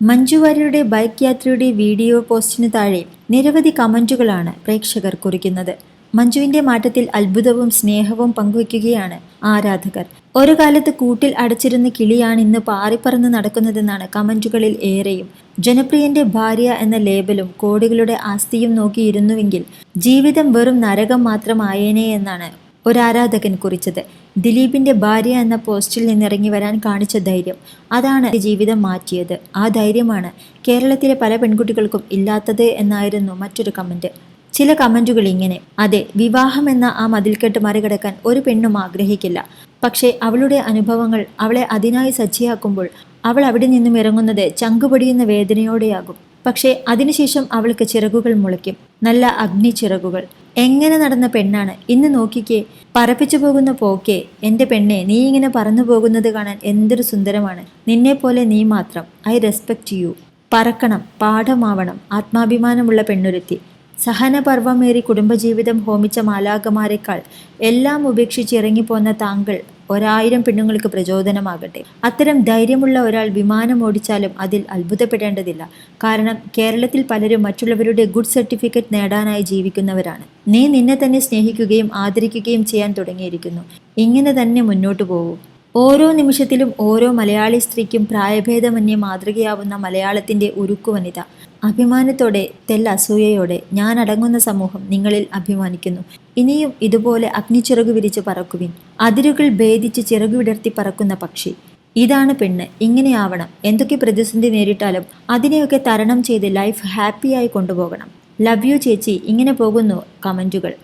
മഞ്ജു വാര്യരുടെ ബൈക്ക് യാത്രയുടെ വീഡിയോ പോസ്റ്റിന് താഴെ നിരവധി കമന്റുകളാണ് പ്രേക്ഷകർ കുറിക്കുന്നത്. മഞ്ജുവിന്റെ മാറ്റത്തിൽ അത്ഭുതവും സ്നേഹവും പങ്കുവയ്ക്കുകയാണ് ആരാധകർ. ഒരു കാലത്ത് കൂട്ടിൽ അടച്ചിരുന്ന കിളിയാണ് ഇന്ന് പാറിപ്പറന്ന് നടക്കുന്നതെന്നാണ് കമന്റുകളിൽ ഏറെയും. ജനപ്രിയന്റെ ഭാര്യ എന്ന ലേബലും കോടികളുടെ ആസ്തിയും നോക്കിയിരുന്നുവെങ്കിൽ ജീവിതം വെറും നരകം മാത്രമായേനെ എന്നാണ് ഒരു ആരാധകൻ കുറിച്ചത് ദിലീപിന്റെ ഭാര്യ എന്ന പോസ്റ്റിൽ നിന്നിറങ്ങി വരാൻ കാണിച്ച ധൈര്യം. അതാണ് ജീവിതം മാറ്റിയത്. ആ ധൈര്യമാണ് കേരളത്തിലെ പല പെൺകുട്ടികൾക്കും ഇല്ലാത്തത് എന്നായിരുന്നു മറ്റൊരു കമന്റ്. ചില കമന്റുകൾ ഇങ്ങനെ അതെ വിവാഹം എന്ന ആ മതിൽക്കെട്ട് മറികടക്കാൻ ഒരു പെണ്ണും ആഗ്രഹിക്കില്ല. പക്ഷേ അവളുടെ അനുഭവങ്ങൾ അവളെ അതിനായി സജ്ജയാക്കുമ്പോൾ അവൾ അവിടെ നിന്നും ഇറങ്ങുന്നത് ചങ്കുപൊടിയുന്ന വേദനയോടെയാകും. പക്ഷേ അതിനുശേഷം അവൾക്ക് ചിറകുകൾ മുളയ്ക്കും. നല്ല അഗ്നി ചിറകുകൾ എങ്ങനെ നടന്ന പെണ്ണാണ്? ഇന്ന് നോക്കിക്കേ. പറപ്പിച്ചു പോകുന്ന പോക്കേ. എന്റെ പെണ്ണെ നീ ഇങ്ങനെ പറന്നു പോകുന്നത് കാണാൻ എന്തൊരു സുന്ദരമാണ്. നിന്നെപ്പോലെ നീ മാത്രം. I respect you. പറക്കണം പാഠമാവണം ആത്മാഭിമാനമുള്ള പെണ്ണുരുത്തി. സഹനപർവമേറി കുടുംബജീവിതം ഹോമിച്ച മാലാകമാരെക്കാൾ എല്ലാം ഉപേക്ഷിച്ച് ഇറങ്ങിപ്പോന്ന താങ്കൾ ഒരായിരം പെണ്ണുങ്ങൾക്ക് പ്രചോദനമാകട്ടെ. അത്തരം ധൈര്യമുള്ള ഒരാൾ വിമാനം ഓടിച്ചാലും അതിൽ അത്ഭുതപ്പെടേണ്ടതില്ല. കാരണം കേരളത്തിൽ പലരും മറ്റുള്ളവരുടെ ഗുഡ് സർട്ടിഫിക്കറ്റ് നേടാനായി ജീവിക്കുന്നവരാണ്. നീ നിന്നെ തന്നെ സ്നേഹിക്കുകയും ആദരിക്കുകയും ചെയ്യാൻ തുടങ്ങിയിരിക്കുന്നു. ഇങ്ങനെ തന്നെ മുന്നോട്ടു പോകൂ. ഓരോ നിമിഷത്തിലും ഓരോ മലയാളി സ്ത്രീക്കും പ്രായഭേദമന്യേ മാതൃകയാവുന്ന മലയാളത്തിന്റെ ഉരുക്കു വനിത അഭിമാനത്തോടെ തെല്ലസൂയയോടെ ഞാൻ അടങ്ങുന്ന സമൂഹം നിങ്ങളിൽ അഭിമാനിക്കുന്നു. ഇനിയും ഇതുപോലെ അഗ്നിച്ചിറകു വിരിച്ച് പറക്കുവിൻ. അതിരുകൾ ഭേദിച്ച് ചിറകു വിടർത്തി പറക്കുന്ന പക്ഷി. ഇതാണ് പെണ്ണ്. ഇങ്ങനെയാവണം. എന്തൊക്കെ പ്രതിസന്ധി നേരിട്ടാലും അതിനെയൊക്കെ തരണം ചെയ്ത് ലൈഫ് ഹാപ്പിയായി കൊണ്ടുപോകണം. ലവ് യു ചേച്ചി ഇങ്ങനെ പോകുന്നു കമന്റുകൾ